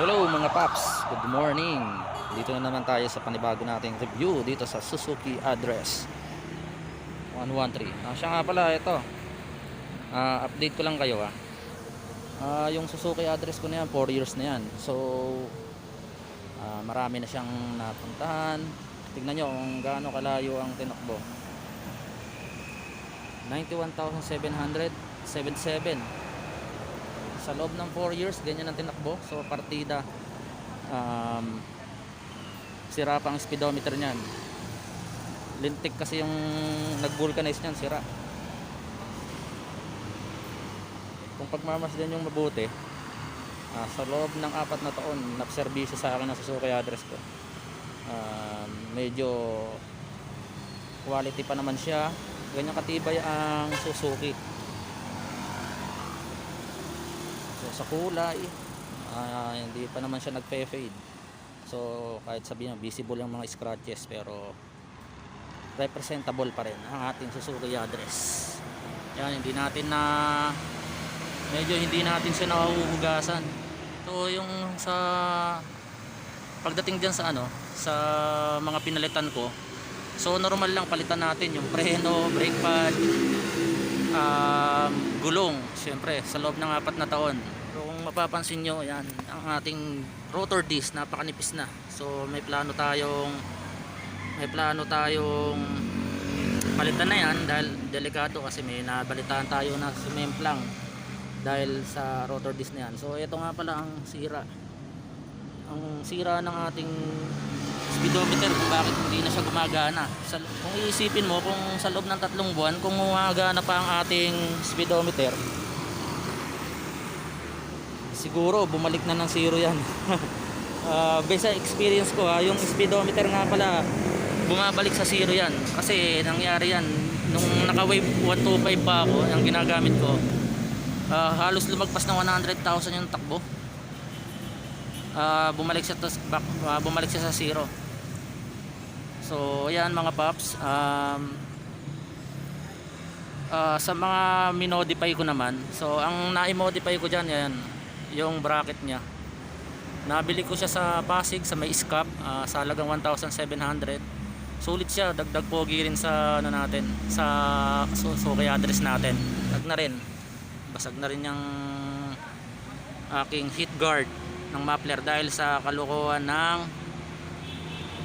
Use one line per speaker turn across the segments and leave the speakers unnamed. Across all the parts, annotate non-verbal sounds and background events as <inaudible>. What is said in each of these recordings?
Hello mga paps, good morning. Dito na naman tayo sa panibago nating review dito sa Suzuki Address 113. Ah, siya nga pala ito. Ah, update ko lang kayo ah. Ah, yung Suzuki Address ko na yan, 4 years na yan. So ah, marami na siyang napuntahan. Tignan nyo kung gaano kalayo ang tinakbo. 91,777 sa loob ng 4 years ganyan ang tinakbo so partida. Um, sira pa ang speedometer niyan. Lintik kasi yung nag-vulcanize niyan sira. Kung pagmamasdan yung mabuti ah, sa loob ng apat na taon nagserbisyo sa akin ang Suzuki address ko. Um, medyo quality pa naman siya. Ganyan katibay ang Suzuki So sa kulay, ah, hindi pa naman siya nagpe-fade. So kahit sabihin visible yung mga scratches pero representable pa rin ang ating Suzuki address. Yan, hindi natin na medyo hindi natin siya nahuhugasan. So yung sa pagdating diyan sa ano, sa mga pinalitan ko, so normal lang palitan natin yung preno, brake pad, um, gulong syempre sa loob ng apat na taon mapapansin nyo yan ang ating rotor disc napakanipis na. So may plano tayong may plano tayong palitan na yan dahil delikado kasi may nabalitaan tayo na sumemplang dahil sa rotor disc na yan. So ito nga pala ang sira. Ang sira ng ating speedometer kung bakit hindi na siya gumagana. Sa, kung iisipin mo kung sa loob ng tatlong buwan kung gumagana pa ang ating speedometer siguro bumalik na ng zero yan. uh, <laughs> based sa experience ko ha, yung speedometer nga pala bumabalik sa zero yan. Kasi nangyari yan. Nung naka wave 125 pa ako yung ginagamit ko uh, halos lumagpas ng 100,000 yung takbo. Uh, bumalik siya tas, back, uh, bumalik siya sa zero. So ayan mga paps um, uh, sa mga minodify ko naman so ang na-modify ko dyan yan yung bracket nya nabili ko siya sa Pasig sa may scap uh, sa halagang 1,700 sulit siya dagdag pogi rin sa ano natin sa so, so kaya address natin. Basag na rin. Basag na rin yung aking heat guard ng muffler dahil sa kalukuhan ng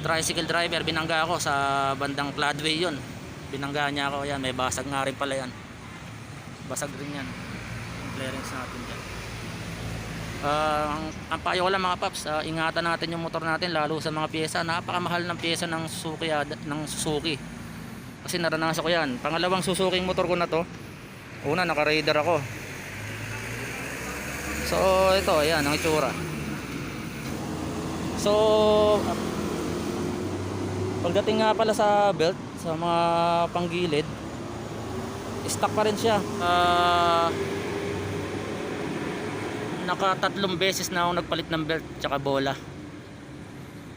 tricycle driver. Binangga ako sa bandang Cladway yon binangga niya ako yan may basag nga rin pala yan. Basag rin yan. Yung clearance natin dyan Ah, ang, payo ko lang mga paps ah, ingatan natin yung motor natin lalo sa mga pyesa. Napakamahal ng pyesa ng Suzuki ah, ng Suzuki. Kasi naranasan ko yan. Pangalawang Suzuki motor ko na to. Una naka radar ako. So ito ayan ang itsura. So pagdating nga pala sa belt sa mga panggilid stock pa rin siya. Ah nakatatlong beses na ako nagpalit ng belt tsaka bola.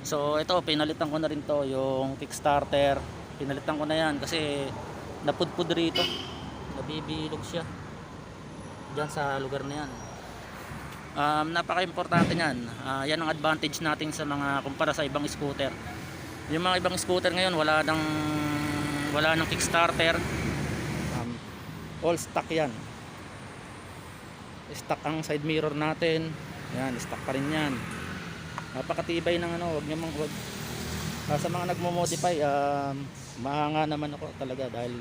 So ito pinalitan ko na rin to yung kickstarter. Pinalitan ko na yan kasi napudpud rito. Nabibilog siya. Dyan sa lugar na yan. Um, napaka importante nyan uh, yan ang advantage natin sa mga kumpara sa ibang scooter. Yung mga ibang scooter ngayon wala nang wala nang kickstarter. Um, all stock yan stock ang side mirror natin. Yan stock pa rin yan. Napakatibay ng ano wag nyo mang wag Ah, sa mga nagmo-modify um, mahanga naman ako talaga dahil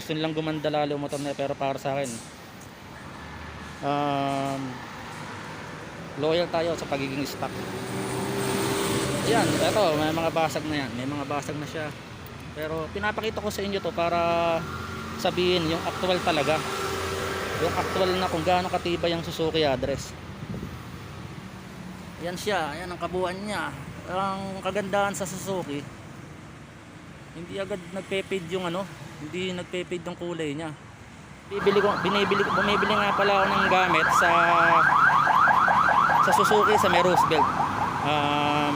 gusto nilang gumanda lalo yung motor na pero para sa akin um, loyal tayo sa pagiging stock. Yan eto may mga basag na yan. May mga basag na siya. Pero pinapakita ko sa inyo to para sabihin yung actual talaga yung actual na kung gaano katibay ang Suzuki address. Yan siya yan ang kabuuan niya. Ang kagandahan sa Suzuki hindi agad nagpe-fade yung ano hindi nagpe-fade yung kulay niya. Bibili ko binibili ko bumibili nga pala ako ng gamit sa sa Suzuki sa may Roosevelt um,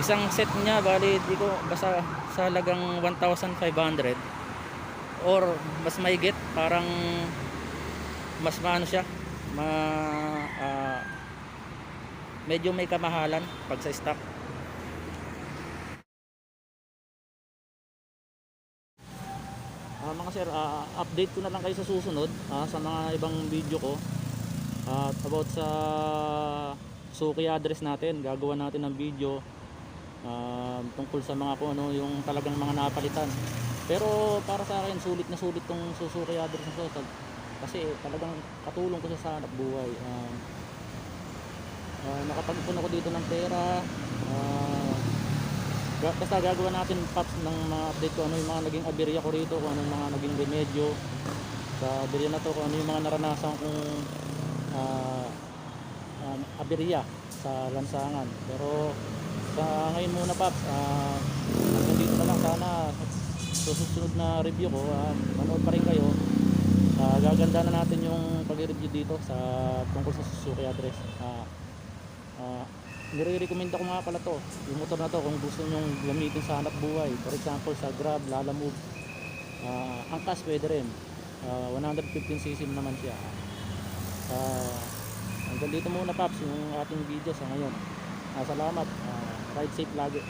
isang set niya bali di ko basta sa halagang 1,500 or mas maigit parang mas maano siya ma ah, medyo may kamahalan pag sa stock. Ah, mga sir, ah, update ko na lang kayo sa susunod ah, sa mga ibang video ko at about sa suki address natin. Gagawa natin ng video ah, tungkol sa mga kung ano yung talagang mga napalitan. Pero para sa akin, sulit na sulit tong susuki address na to. Kasi talagang katulong ko sa hanap buhay. Ah, ah, nakapag-ipon ako dito ng pera. Ga- basta gagawa natin paps ng mga update ko ano yung mga naging aberya ko rito kung ano mga naging remedyo sa aberya na to kung ano yung mga naranasan kong ah, um, aberya sa lansangan pero sa ngayon muna paps ah, hanggang dito na lang sana sa susunod na review ko ah, manood pa rin kayo Ah, gaganda na natin yung pag-review dito sa tungkol sa Suzuki address. Ah, ah, nire-recommend ko nga pala to yung motor na to kung gusto nyong gamitin sa hanap buhay. For example sa Grab, Lala Move. Uh, angkas pwede rin. Ah, 115cc naman siya. Ah, hanggang dito muna Paps yung ating video sa ngayon. Ah, salamat. Ah, ride safe lagi